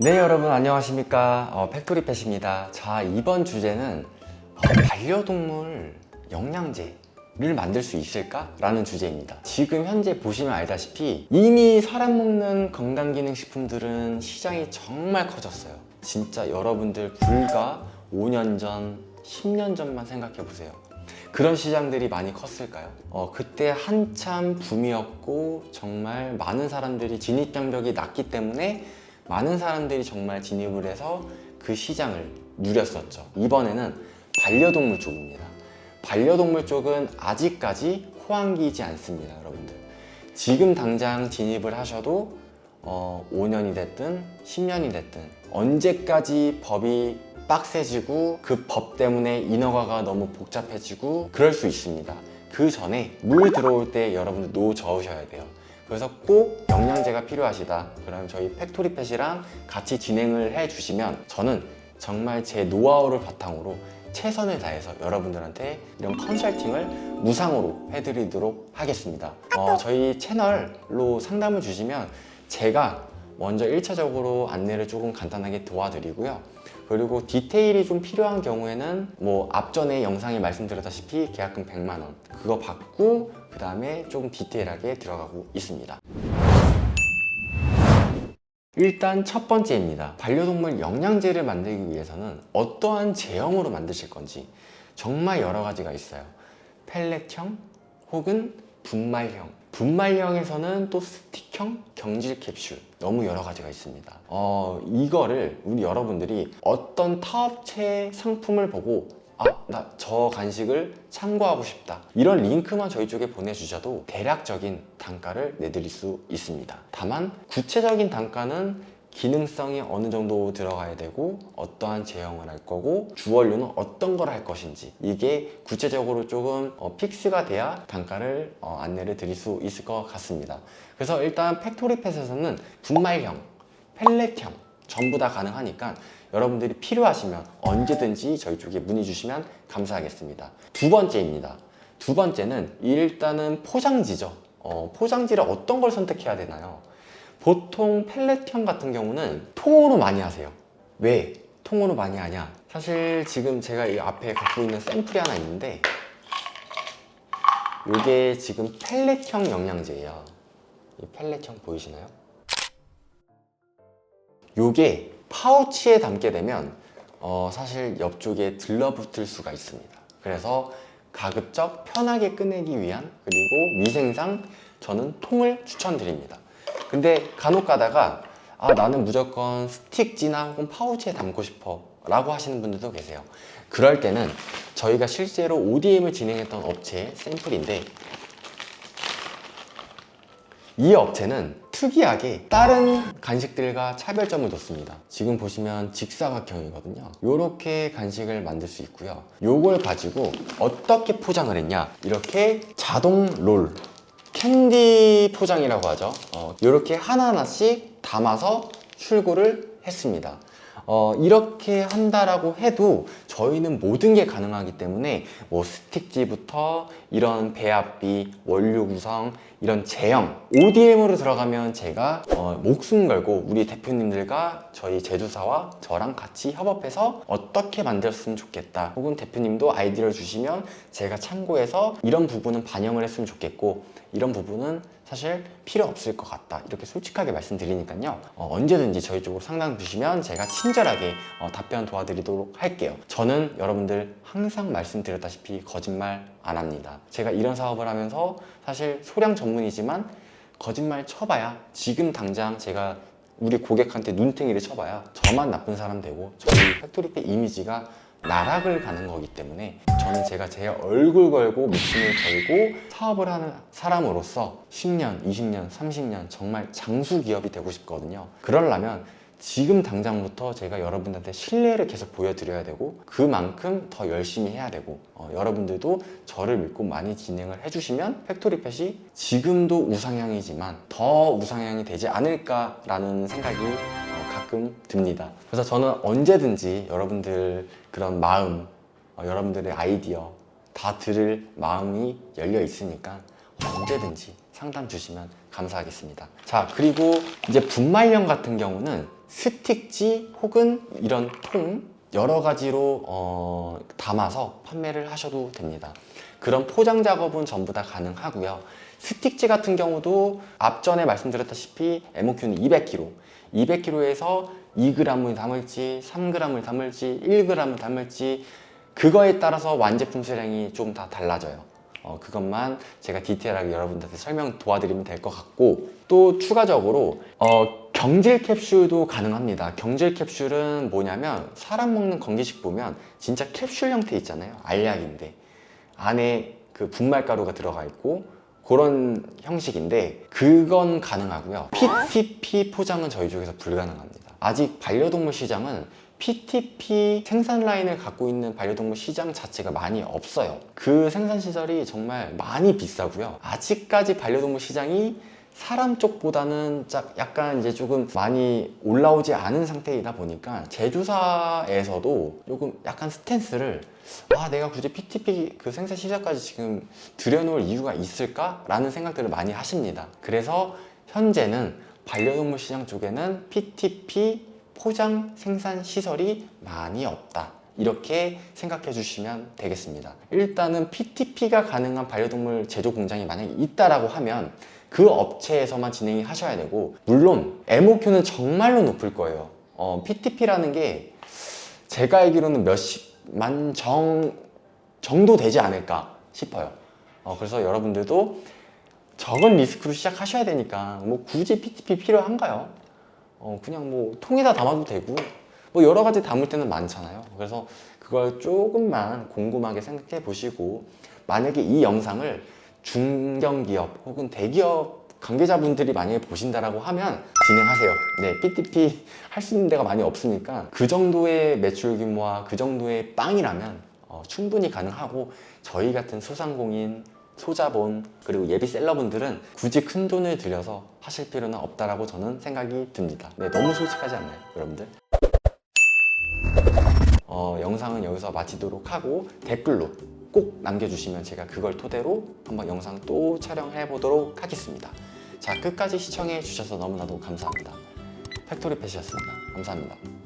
네 여러분 안녕하십니까 어, 팩토리 펫입니다 자 이번 주제는 어, 반려동물 영양제를 만들 수 있을까? 라는 주제입니다 지금 현재 보시면 알다시피 이미 사람 먹는 건강기능식품들은 시장이 정말 커졌어요 진짜 여러분들 불과 5년 전 10년 전만 생각해 보세요 그런 시장들이 많이 컸을까요? 어, 그때 한참 붐이었고 정말 많은 사람들이 진입장벽이 낮기 때문에 많은 사람들이 정말 진입을 해서 그 시장을 누렸었죠. 이번에는 반려동물 쪽입니다. 반려동물 쪽은 아직까지 호황기이지 않습니다, 여러분들. 지금 당장 진입을 하셔도 어, 5년이 됐든 10년이 됐든 언제까지 법이 빡세지고 그 법 때문에 인허가가 너무 복잡해지고 그럴 수 있습니다. 그 전에 물 들어올 때 여러분들 노 저으셔야 돼요. 그래서 꼭 영양제가 필요하시다. 그럼 저희 팩토리 펫이랑 같이 진행을 해 주시면 저는 정말 제 노하우를 바탕으로 최선을 다해서 여러분들한테 이런 컨설팅을 무상으로 해드리도록 하겠습니다. 어, 저희 채널로 상담을 주시면 제가 먼저 1차적으로 안내를 조금 간단하게 도와드리고요. 그리고 디테일이 좀 필요한 경우에는 뭐 앞전에 영상에 말씀드렸다시피 계약금 100만 원 그거 받고 그 다음에 조금 디테일하게 들어가고 있습니다. 일단 첫 번째입니다. 반려동물 영양제를 만들기 위해서는 어떠한 제형으로 만드실 건지 정말 여러 가지가 있어요. 펠렛형 혹은 분말형. 분말형에서는 또 스틱형, 경질 캡슐 너무 여러 가지가 있습니다. 어, 이거를 우리 여러분들이 어떤 타업체 상품을 보고 아, 나 저 간식을 참고하고 싶다. 이런 링크만 저희 쪽에 보내주셔도 대략적인 단가를 내드릴 수 있습니다. 다만 구체적인 단가는 기능성이 어느 정도 들어가야 되고 어떠한 제형을 할 거고 주원료는 어떤 걸 할 것인지 이게 구체적으로 조금 어, 픽스가 돼야 단가를 어, 안내를 드릴 수 있을 것 같습니다. 그래서 일단 팩토리 펫에서는 분말형, 펠렛형 전부 다 가능하니까 여러분들이 필요하시면 언제든지 저희 쪽에 문의 주시면 감사하겠습니다. 두 번째입니다. 두 번째는 일단은 포장지죠. 어, 포장지를 어떤 걸 선택해야 되나요? 보통 펠렛형 같은 경우는 통으로 많이 하세요. 왜 통으로 많이 하냐? 사실 지금 제가 이 앞에 갖고 있는 샘플이 하나 있는데 이게 지금 펠렛형 영양제예요. 이 펠렛형 보이시나요? 요게 파우치에 담게 되면 어, 사실 옆쪽에 들러붙을 수가 있습니다. 그래서 가급적 편하게 꺼내기 위한 그리고 위생상 저는 통을 추천드립니다. 근데 간혹 가다가 아 나는 무조건 스틱지나 혹은 파우치에 담고 싶어 라고 하시는 분들도 계세요. 그럴 때는 저희가 실제로 ODM을 진행했던 업체의 샘플인데 이 업체는 특이하게 다른 간식들과 차별점을 뒀습니다. 지금 보시면 직사각형이거든요. 이렇게 간식을 만들 수 있고요. 요걸 가지고 어떻게 포장을 했냐? 이렇게 자동 롤, 캔디 포장이라고 하죠. 어, 이렇게 하나하나씩 담아서 출고를 했습니다. 어, 이렇게 한다라고 해도 저희는 모든 게 가능하기 때문에 뭐 스틱지부터 이런 배합비, 원료 구성, 이런 제형, ODM으로 들어가면 제가 어, 목숨 걸고 우리 대표님들과 저희 제조사와 저랑 같이 협업해서 어떻게 만들었으면 좋겠다. 혹은 대표님도 아이디어를 주시면 제가 참고해서 이런 부분은 반영을 했으면 좋겠고 이런 부분은 사실 필요 없을 것 같다. 이렇게 솔직하게 말씀드리니까요. 어, 언제든지 저희 쪽으로 상담 주시면 제가 친절하게 어, 답변 도와드리도록 할게요. 저는 여러분들 항상 말씀드렸다시피 거짓말 안 합니다 제가 이런 사업을 하면서 사실 소량 전문이지만 거짓말 쳐봐야 지금 당장 제가 우리 고객한테 눈탱이를 쳐봐야 저만 나쁜 사람 되고 저희 팩토리페 이미지가 나락을 가는 거기 때문에 저는 제가 제 얼굴 걸고 목숨을 걸고 사업을 하는 사람으로서 10년, 20년, 30년 정말 장수 기업이 되고 싶거든요. 그러려면 지금 당장부터 제가 여러분한테 신뢰를 계속 보여드려야 되고 그만큼 더 열심히 해야 되고 어, 여러분들도 저를 믿고 많이 진행을 해주시면 팩토리펫이 지금도 우상향이지만 더 우상향이 되지 않을까라는 생각이 어, 가끔 듭니다. 그래서 저는 언제든지 여러분들 그런 마음, 어, 여러분들의 아이디어 다 들을 마음이 열려 있으니까 언제든지 상담 주시면 감사하겠습니다. 자, 그리고 이제 분말형 같은 경우는 스틱지 혹은 이런 통 여러 가지로 어, 담아서 판매를 하셔도 됩니다. 그런 포장 작업은 전부 다 가능하고요. 스틱지 같은 경우도 앞전에 말씀드렸다시피 MOQ는 200kg, 200kg에서 2g을 담을지, 3g을 담을지, 1g을 담을지 그거에 따라서 완제품 수량이 좀 다 달라져요. 어, 그것만 제가 디테일하게 여러분들한테 설명 도와드리면 될 것 같고 또 추가적으로 어, 경질 캡슐도 가능합니다. 경질 캡슐은 뭐냐면 사람 먹는 건기식 보면 진짜 캡슐 형태 있잖아요. 알약인데 안에 그 분말가루가 들어가 있고 그런 형식인데 그건 가능하고요. PTP 포장은 저희 쪽에서 불가능합니다. 아직 반려동물 시장은 PTP 생산 라인을 갖고 있는 반려동물 시장 자체가 많이 없어요. 그 생산 시설이 정말 많이 비싸고요. 아직까지 반려동물 시장이 사람 쪽보다는 짝- 약간 이제 조금 많이 올라오지 않은 상태이다 보니까 제조사에서도 조금 약간 스탠스를 아 내가 굳이 PTP 그 생산 시설까지 지금 들여놓을 이유가 있을까 라는 생각들을 많이 하십니다. 그래서 현재는 반려동물 시장 쪽에는 PTP 포장 생산 시설이 많이 없다. 이렇게 생각해 주시면 되겠습니다. 일단은 PTP가 가능한 반려동물 제조 공장이 만약에 있다라고 하면 그 업체에서만 진행이 하셔야 되고 물론 MOQ는 정말로 높을 거예요. 어, PTP라는 게 제가 알기로는 몇십만 정 정도 되지 않을까 싶어요. 어, 그래서 여러분들도 적은 리스크로 시작하셔야 되니까 뭐 굳이 PTP 필요한가요? 어, 그냥 뭐 통에다 담아도 되고 뭐 여러 가지 담을 때는 많잖아요. 그래서 그걸 조금만 곰곰하게 생각해 보시고 만약에 이 영상을 중견기업 혹은 대기업 관계자분들이 만약에 보신다라고 하면 진행하세요. 네, PTP 할 수 있는 데가 많이 없으니까 그 정도의 매출 규모와 그 정도의 빵이라면 어, 충분히 가능하고 저희 같은 소상공인 소자본 그리고 예비 셀러분들은 굳이 큰 돈을 들여서 하실 필요는 없다라고 저는 생각이 듭니다. 네, 너무 솔직하지 않나요, 여러분들? 어, 영상은 여기서 마치도록 하고 댓글로 꼭 남겨주시면 제가 그걸 토대로 한번 영상 또 촬영해 보도록 하겠습니다. 자, 끝까지 시청해 주셔서 너무나도 감사합니다. 팩토리 펫이었습니다. 감사합니다.